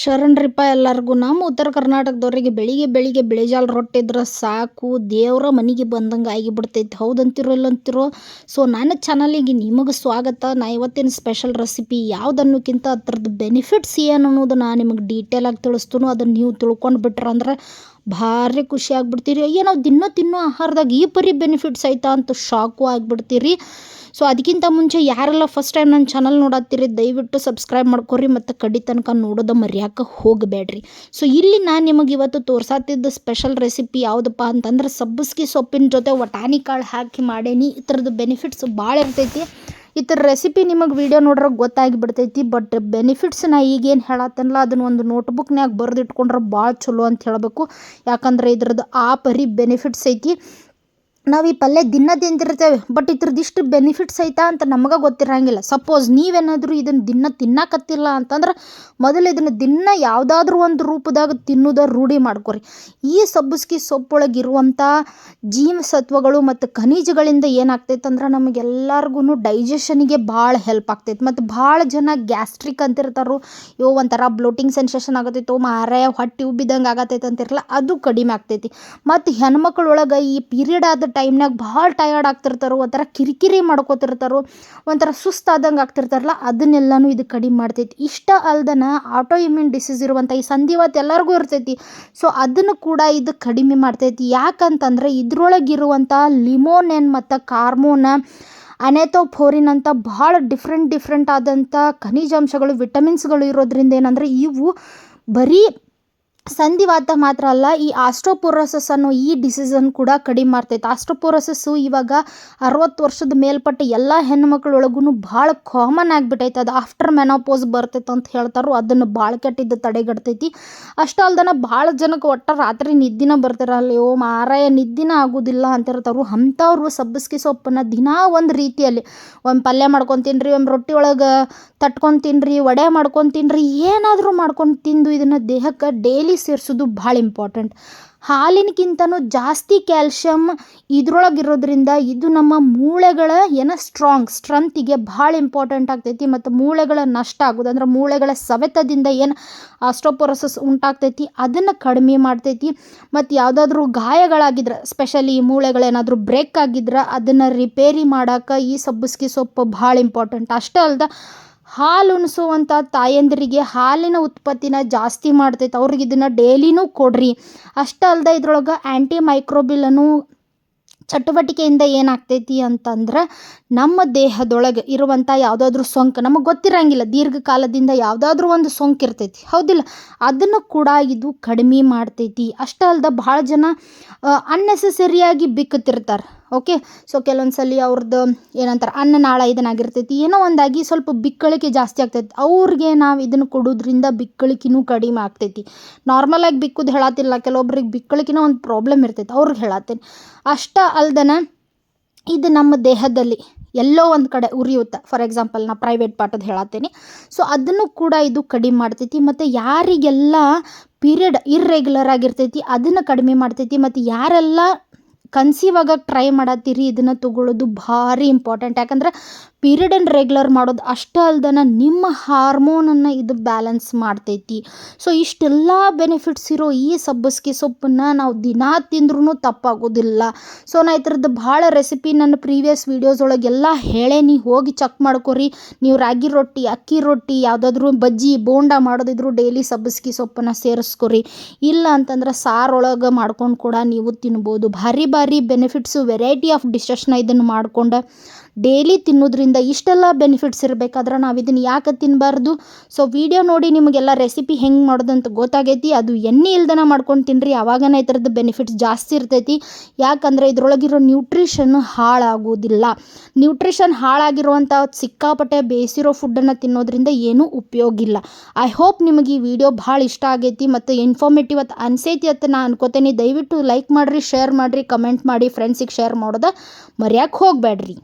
ಶರಣ್ರಿಪ್ಪ ಎಲ್ಲರಿಗೂ, ನಮ್ಮ ಉತ್ತರ ಕರ್ನಾಟಕದವ್ರಿಗೆ ಬೆಳಿಗ್ಗೆ ಬೆಳಿಗ್ಗೆ ಬಿಳಿಜಾಲ್ ರೊಟ್ಟಿ ಇದ್ರೆ ಸಾಕು, ದೇವರ ಮನೆಗೆ ಬಂದಂಗೆ ಆಗಿಬಿಡ್ತೈತಿ. ಹೌದಂತಿರೋ ಇಲ್ಲಂತಿರೋ? ಸೊ ನನ್ನ ಚಾನಲಿಗೆ ನಿಮಗೆ ಸ್ವಾಗತ. ನಾ ಇವತ್ತಿನ ಸ್ಪೆಷಲ್ ರೆಸಿಪಿ ಯಾವುದನ್ನೋಕ್ಕಿಂತ ಅದ್ರದ್ದು ಬೆನಿಫಿಟ್ಸ್ ಏನು ಅನ್ನೋದು ನಾನು ನಿಮಗೆ ಡೀಟೇಲಾಗಿ ತಿಳಿಸ್ತೀನೋ. ಅದನ್ನು ನೀವು ತಿಳ್ಕೊಂಡು ಬಿಟ್ರೆ ಅಂದ್ರೆ ಭಾರಿ ಖುಷಿ ಆಗ್ಬಿಡ್ತೀರಿ. ಅಯ್ಯೋ, ನಾವು ದಿನ ತಿನ್ನೋ ಆಹಾರದಾಗ ಈ ಪರಿ ಬೆನಿಫಿಟ್ಸ್ ಐತಾ ಅಂತ ಶಾಕು ಆಗಿಬಿಡ್ತೀರಿ. ಸೊ ಅದಕ್ಕಿಂತ ಮುಂಚೆ ಯಾರೆಲ್ಲ ಫಸ್ಟ್ ಟೈಮ್ ನನ್ನ ಚಾನಲ್ ನೋಡತ್ತೀರಿ ದಯವಿಟ್ಟು ಸಬ್ಸ್ಕ್ರೈಬ್ ಮಾಡ್ಕೊರಿ ಮತ್ತು ಕಡಿ ತನಕ ನೋಡೋದ ಮರ್ಯಾಕೆ ಹೋಗಬೇಡ್ರಿ ಸೊ ಇಲ್ಲಿ ನಾನು ನಿಮಗೆ ಇವತ್ತು ತೋರ್ಸಾತಿದ್ದ ಸ್ಪೆಷಲ್ ರೆಸಿಪಿ ಯಾವುದಪ್ಪ ಅಂತಂದ್ರೆ ಸಬ್ಬಸ್ಗಿ ಸೊಪ್ಪಿನ ಜೊತೆ ವಟಾಣಿ ಕಾಳು ಹಾಕಿ ಮಾಡೇನಿ. ಈ ಥರದ್ದು ಬೆನಿಫಿಟ್ಸ್ ಭಾಳ ಇರ್ತೈತಿ. ಈ ಥರ ರೆಸಿಪಿ ನಿಮಗೆ ವಿಡಿಯೋ ನೋಡ್ರೆ ಗೊತ್ತಾಗಿ ಬಿಡ್ತೈತಿ ಬಟ್ ಬೆನಿಫಿಟ್ಸ್ ನಾ ಈಗೇನು ಹೇಳತ್ತನಲ್ಲ ಅದನ್ನ ಒಂದು ನೋಟ್ಬುಕ್ನ್ಯಾಗ ಬರೆದಿಟ್ಕೊಂಡ್ರೆ ಭಾಳ ಚಲೋ ಅಂತ ಹೇಳಬೇಕು. ಯಾಕಂದ್ರೆ ಇದ್ರದ್ದು ಆ ಪರಿ ಬೆನಿಫಿಟ್ಸ್ ಐತಿ. ನಾವು ಈ ಪಲ್ಯ ದಿನ ತಿಂತಿರ್ತೇವೆ ಬಟ್ ಇದ್ರದ್ದು ಇಷ್ಟು ಬೆನಿಫಿಟ್ಸ್ ಐತಾ ಅಂತ ನಮಗೆ ಗೊತ್ತಿರಂಗಿಲ್ಲ. ಸಪೋಸ್ ನೀವೇನಾದರೂ ಇದನ್ನು ದಿನ ತಿನ್ನಕತ್ತಿಲ್ಲ ಅಂತಂದ್ರೆ ಮೊದಲು ಇದನ್ನು ದಿನ ಯಾವುದಾದ್ರೂ ಒಂದು ರೂಪದಾಗ ತಿನ್ನೋದ ರೂಢಿ ಮಾಡ್ಕೊರಿ. ಈ ಸಬ್ಬಸ್ಗಿ ಸೊಪ್ಪೊಳಗಿರುವಂಥ ಜೀವಸತ್ವಗಳು ಮತ್ತು ಖನಿಜಗಳಿಂದ ಏನಾಗ್ತೈತೆ ಅಂದ್ರೆ ನಮಗೆಲ್ಲರಿಗೂ ಡೈಜೆಷನಿಗೆ ಭಾಳ ಹೆಲ್ಪ್ ಆಗ್ತೈತೆ. ಮತ್ತು ಭಾಳ ಜನ ಗ್ಯಾಸ್ಟ್ರಿಕ್ ಅಂತಿರ್ತಾರೋ. ಯೋ ಒಂಥರ ಬ್ಲೋಟಿಂಗ್ ಸೆನ್ಸೇಷನ್ ಆಗತ್ತೈತೋ ಮಾರಾಯ ಹೊಟ್ಟೆ ಉಬ್ಬಿದಂಗೆ ಆಗತ್ತೈತೆ ಅಂತಿರಲ್ಲ ಅದು ಕಡಿಮೆ ಆಗ್ತೈತಿ. ಮತ್ತು ಹೆಣ್ಮಕ್ಳೊಳಗೆ ಈ ಪೀರಿಯಡ್ ಆದ ಟೈಮ್ನಾಗ ಭಾಳ ಟಯರ್ಡ್ ಆಗ್ತಿರ್ತಾರೋ, ಒಂಥರ ಕಿರಿಕಿರಿ ಮಾಡ್ಕೋತಿರ್ತಾರೋ, ಒಂಥರ ಸುಸ್ತಾದಂಗೆ ಆಗ್ತಿರ್ತಾರಲ್ಲ, ಅದನ್ನೆಲ್ಲನೂ ಇದು ಕಡಿಮೆ ಮಾಡ್ತೈತಿ. ಇಷ್ಟ ಅಲ್ದನ ಆಟೋ ಇಮ್ಯೂನ್ ಡಿಸೀಸ್ ಇರುವಂಥ ಈ ಸಂಧಿವಾತ ಎಲ್ಲರಿಗೂ ಇರ್ತೈತಿ. ಸೊ ಅದನ್ನು ಕೂಡ ಇದು ಕಡಿಮೆ ಮಾಡ್ತೈತಿ. ಯಾಕಂತಂದ್ರೆ ಇದ್ರೊಳಗಿರುವಂಥ ಲಿಮೋನೆನ್ ಮತ್ತು ಕಾರ್ಮೋನ, ಅನೆಥೋಫೋರಿನ್ ಅಂತ ಭಾಳ ಡಿಫ್ರೆಂಟ್ ಡಿಫ್ರೆಂಟ್ ಆದಂಥ ಖನಿಜಾಂಶಗಳು ವಿಟಮಿನ್ಸ್ಗಳು ಇರೋದ್ರಿಂದ ಏನಂದರೆ ಇವು ಬರೀ ಸಂಧಿವಾತ ಮಾತ್ರ ಅಲ್ಲ, ಈ ಆಸ್ಟ್ರೋಪೊರೋಸಸ್ ಅನ್ನೋ ಈ ಡಿಸೀಸನ್ನು ಕೂಡ ಕಡಿಮೆ ಮಾಡ್ತೈತೆ. ಆಸ್ಟ್ರೋಪೊರೋಸಸ್ಸು ಇವಾಗ ಅರವತ್ತು ವರ್ಷದ ಮೇಲ್ಪಟ್ಟ ಎಲ್ಲ ಹೆಣ್ಮಕ್ಳೊಳಗೂ ಭಾಳ ಕಾಮನ್ ಆಗಿಬಿಟ್ಟೈತೆ. ಅದು ಆಫ್ಟರ್ ಮೆನೋಪೋಸ್ ಬರ್ತೈತೆ ಅಂತ ಹೇಳ್ತಾರೋ ಅದನ್ನು ಭಾಳ ಕೆಟ್ಟಿದ್ದು ತಡೆಗಟ್ತೈತಿ. ಅಷ್ಟೇ ಅಲ್ದನ ಭಾಳ ಜನಕ್ಕೆ ಒಟ್ಟ ರಾತ್ರಿ ನಿದ್ದಿನ ಬರ್ತಿರಲ್ಲ ಓ ಮಾರಾಯ, ನಿದ್ದಿನ ಆಗೋದಿಲ್ಲ ಅಂತಿರ್ತಾರು ಅಂಥವ್ರು ಸಬ್ಬಸ್ಗೆ ಸೊಪ್ಪನ್ನು ದಿನಾ ಒಂದು ರೀತಿಯಲ್ಲಿ, ಒಂದು ಪಲ್ಯ ಮಾಡ್ಕೊಂಡು ಒಂದು ರೊಟ್ಟಿ ಒಳಗೆ ತಟ್ಕೊಂಡು ತಿನ್ನಿರಿ ವಡೆ ಮಾಡ್ಕೊಂಡು ಏನಾದರೂ ಮಾಡ್ಕೊಂಡು ತಿಂದು ಇದನ್ನು ದೇಹಕ್ಕೆ ಡೈಲಿ ಸೇರಿಸೋದು ಭಾಳ ಇಂಪಾರ್ಟೆಂಟ್ ಹಾಲಿನಕ್ಕಿಂತನೂ ಜಾಸ್ತಿ ಕ್ಯಾಲ್ಶಿಯಮ್ ಇದ್ರೊಳಗಿರೋದ್ರಿಂದ ಇದು ನಮ್ಮ ಮೂಳೆಗಳ, ಏನ ಸ್ಟ್ರಾಂಗ್ ಸ್ಟ್ರೆಂತಿಗೆ ಭಾಳ ಇಂಪಾರ್ಟೆಂಟ್ ಆಗ್ತೈತಿ ಮತ್ತು ಮೂಳೆಗಳ ನಷ್ಟ ಆಗೋದು. ಅಂದ್ರೆ ಮೂಳೆಗಳ ಸವೆತದಿಂದ ಏನು ಆಸ್ಟ್ರೋಪೊರೋಸಸ್ ಉಂಟಾಗ್ತೈತಿ, ಅದನ್ನು ಕಡಿಮೆ ಮಾಡ್ತೈತಿ. ಮತ್ತು ಯಾವುದಾದ್ರೂ ಗಾಯಗಳಾಗಿದ್ರೆ ಸ್ಪೆಷಲಿ ಮೂಳೆಗಳೇನಾದರೂ ಬ್ರೇಕ್ ಆಗಿದ್ರೆ, ಅದನ್ನು ರಿಪೇರಿ ಮಾಡೋಕೆ ಈ ಸಬ್ಬಸ್ಗಿ ಸೊಪ್ಪು ಭಾಳ ಇಂಪಾರ್ಟೆಂಟ್ ಅಷ್ಟೇ ಅಲ್ದೆ ಹಾಲು ಉಣಿಸುವಂಥ ತಾಯಂದಿರಿಗೆ ಹಾಲಿನ ಉತ್ಪತ್ತಿನ ಜಾಸ್ತಿ ಮಾಡ್ತೈತೆ. ಅವ್ರಿಗೆ ಇದನ್ನು ಡೈಲಿನೂ ಕೊಡ್ರಿ. ಅಷ್ಟೇ ಅಲ್ದೆ ಇದ್ರೊಳಗೆ ಆ್ಯಂಟಿ ಮೈಕ್ರೋಬಿಲನ್ನು ಚಟುವಟಿಕೆಯಿಂದ ಏನಾಗ್ತೈತಿ ಅಂತಂದ್ರೆ ನಮ್ಮ ದೇಹದೊಳಗೆ ಇರುವಂಥ ಯಾವುದಾದ್ರೂ ಸೋಂಕು, ನಮಗೆ ಗೊತ್ತಿರಂಗಿಲ್ಲ, ದೀರ್ಘಕಾಲದಿಂದ ಯಾವುದಾದ್ರೂ ಒಂದು ಸೋಂಕು ಇರ್ತೈತಿ. ಹೌದಿಲ್ಲ? ಅದನ್ನು ಕೂಡ ಇದು ಕಡಿಮೆ ಮಾಡ್ತೈತಿ. ಅಷ್ಟೇ ಅಲ್ದೆ ಭಾಳ ಜನ ಅನ್ನೆಸೆಸರಿಯಾಗಿ ಬಿಕ್ಕುತ್ತಿರ್ತಾರೆ. ಓಕೆ? ಸೊ ಕೆಲವೊಂದು ಸಲ ಅವ್ರದ್ದು ಏನಂತಾರೆ ಅನ್ನನಾಳ ಇದನ್ನಾಗಿರ್ತೈತಿ. ಏನೋ ಒಂದಾಗಿ ಸ್ವಲ್ಪ ಬಿಕ್ಕಳಿಕೆ ಜಾಸ್ತಿ ಆಗ್ತೈತಿ. ಅವ್ರಿಗೆ ನಾವು ಇದನ್ನು ಕೊಡೋದ್ರಿಂದ ಬಿಕ್ಕಳಿಕೆನೂ ಕಡಿಮೆ ಆಗ್ತೈತಿ. ನಾರ್ಮಲಾಗಿ ಬಿಕ್ಕುದು ಹೇಳತ್ತಿಲ್ಲ ಕೆಲವೊಬ್ರಿಗೆ ಬಿಕ್ಕಳಿಕಿನ ಒಂದು ಪ್ರಾಬ್ಲಮ್ ಇರ್ತೈತಿ, ಅವ್ರಿಗೆ ಹೇಳತ್ತೇನೆ ಅಷ್ಟೇ ಅಲ್ದನ ಇದು ನಮ್ಮ ದೇಹದಲ್ಲಿ ಎಲ್ಲೋ ಒಂದು ಕಡೆ ಉರಿಯುತ್ತೆ. ಫಾರ್ ಎಕ್ಸಾಂಪಲ್ ನಾ ಪ್ರೈವೇಟ್ ಪಾಠದ ಹೇಳತ್ತೀನಿ ಸೊ ಅದನ್ನು ಕೂಡ ಇದು ಕಡಿಮೆ ಮಾಡ್ತೈತಿ ಮತ್ತು ಯಾರಿಗೆಲ್ಲ ಪೀರಿಯಡ್ ಇರ್ರೆಗ್ಯುಲರ್ ಆಗಿರ್ತೈತಿ, ಅದನ್ನು ಕಡಿಮೆ ಮಾಡ್ತೈತಿ ಮತ್ತು ಯಾರೆಲ್ಲ ಕನ್ಸೀವ್ ಆಗಕ್ಕೆ ಟ್ರೈ ಮಾಡತ್ತೀರಿ, ಇದನ್ನು ತೊಗೊಳ್ಳೋದು ಭಾರಿ ಇಂಪಾರ್ಟೆಂಟ್ ಯಾಕಂದ್ರೆ ಪೀರಿಯಡನ್ನು ರೆಗ್ಯುಲರ್ ಮಾಡೋದು ಅಷ್ಟೇ ಅಲ್ದನ ನಿಮ್ಮ ಹಾರ್ಮೋನನ್ನು ಇದು ಬ್ಯಾಲೆನ್ಸ್ ಮಾಡ್ತೈತಿ. ಸೊ ಇಷ್ಟೆಲ್ಲ ಬೆನಿಫಿಟ್ಸ್ ಇರೋ ಈ ಸಬ್ಬಸ್ಗೆ ಸೊಪ್ಪನ್ನು ನಾವು ದಿನಾ ತಿಂದ್ರೂ ತಪ್ಪಾಗೋದಿಲ್ಲ. ಸೊ ನಾ ಈ ಥರದ್ದು ಭಾಳ ರೆಸಿಪಿ ನನ್ನ ಪ್ರೀವಿಯಸ್ ವೀಡಿಯೋಸ್ ಒಳಗೆಲ್ಲ ಹೇಳೇನಿ. ಹೋಗಿ ಚೆಕ್ ಮಾಡ್ಕೊರಿ. ನೀವು ರಾಗಿ ರೊಟ್ಟಿ, ಅಕ್ಕಿ ರೊಟ್ಟಿ, ಯಾವುದಾದ್ರೂ ಬಜ್ಜಿ, ಬೋಂಡ ಮಾಡೋದಿದ್ರು ಡೈಲಿ ಸಬ್ಬಸ್ಗೆ ಸೊಪ್ಪನ್ನು ಸೇರಿಸ್ಕೊರಿ. ಇಲ್ಲ ಅಂತಂದ್ರೆ ಸಾರೊಳಗೆ ಮಾಡ್ಕೊಂಡು ಕೂಡ ನೀವು ತಿನ್ಬೋದು. ಭಾರಿ ಭಾರಿ ಬೆನಿಫಿಟ್ಸು ವೆರೈಟಿ ಆಫ್ ಡಿಶಸ್ನ ಇದನ್ನು ಮಾಡ್ಕೊಂಡು. ಡೈಲಿ ತಿನ್ನೋದ್ರಿಂದ ಇಷ್ಟೆಲ್ಲ ಬೆನಿಫಿಟ್ಸ್ ಇರಬೇಕಾದ್ರೆ ನಾವು ಇದನ್ನು ಯಾಕೆ ತಿನ್ನಬಾರ್ದು ಸೊ ವಿಡಿಯೋ ನೋಡಿ ನಿಮಗೆಲ್ಲ ರೆಸಿಪಿ ಹೆಂಗೆ ಮಾಡೋದಂತ ಗೊತ್ತಾಗೈತಿ. ಅದು ಎಣ್ಣೆ ಇಲ್ದನ ಮಾಡ್ಕೊಂಡು ತಿನ್ನಿರಿ ಆವಾಗನೇ ಈ ಥರದ್ದು ಬೆನಿಫಿಟ್ಸ್ ಜಾಸ್ತಿ ಇರ್ತೈತಿ. ಯಾಕಂದರೆ ಇದ್ರೊಳಗಿರೋ ನ್ಯೂಟ್ರಿಷನ್ ಹಾಳಾಗೋದಿಲ್ಲ. ನ್ಯೂಟ್ರಿಷನ್ ಹಾಳಾಗಿರುವಂಥ ಸಿಕ್ಕಾಪಟ್ಟೆ ಬೇಯಿಸಿರೋ ಫುಡ್ಡನ್ನು ತಿನ್ನೋದ್ರಿಂದ ಏನೂ ಉಪಯೋಗ ಇಲ್ಲ. ಐ ಹೋಪ್ ನಿಮಗೆ ಈ ವಿಡಿಯೋ ಭಾಳ ಇಷ್ಟ ಆಗೈತಿ ಮತ್ತು ಇನ್ಫಾರ್ಮೇಟಿವ್ ಅಂತ ಅನಿಸೈತಿ ಅಂತ ನಾನು ಅನ್ಕೋತೇನೆ. ದಯವಿಟ್ಟು ಲೈಕ್ ಮಾಡಿರಿ ಶೇರ್ ಮಾಡಿರಿ ಕಮೆಂಟ್ ಮಾಡಿ ಫ್ರೆಂಡ್ಸಿಗೆ ಶೇರ್ ಮಾಡೋದು ಮರ್ಯಾಕೆ ಹೋಗಬೇಡ್ರಿ.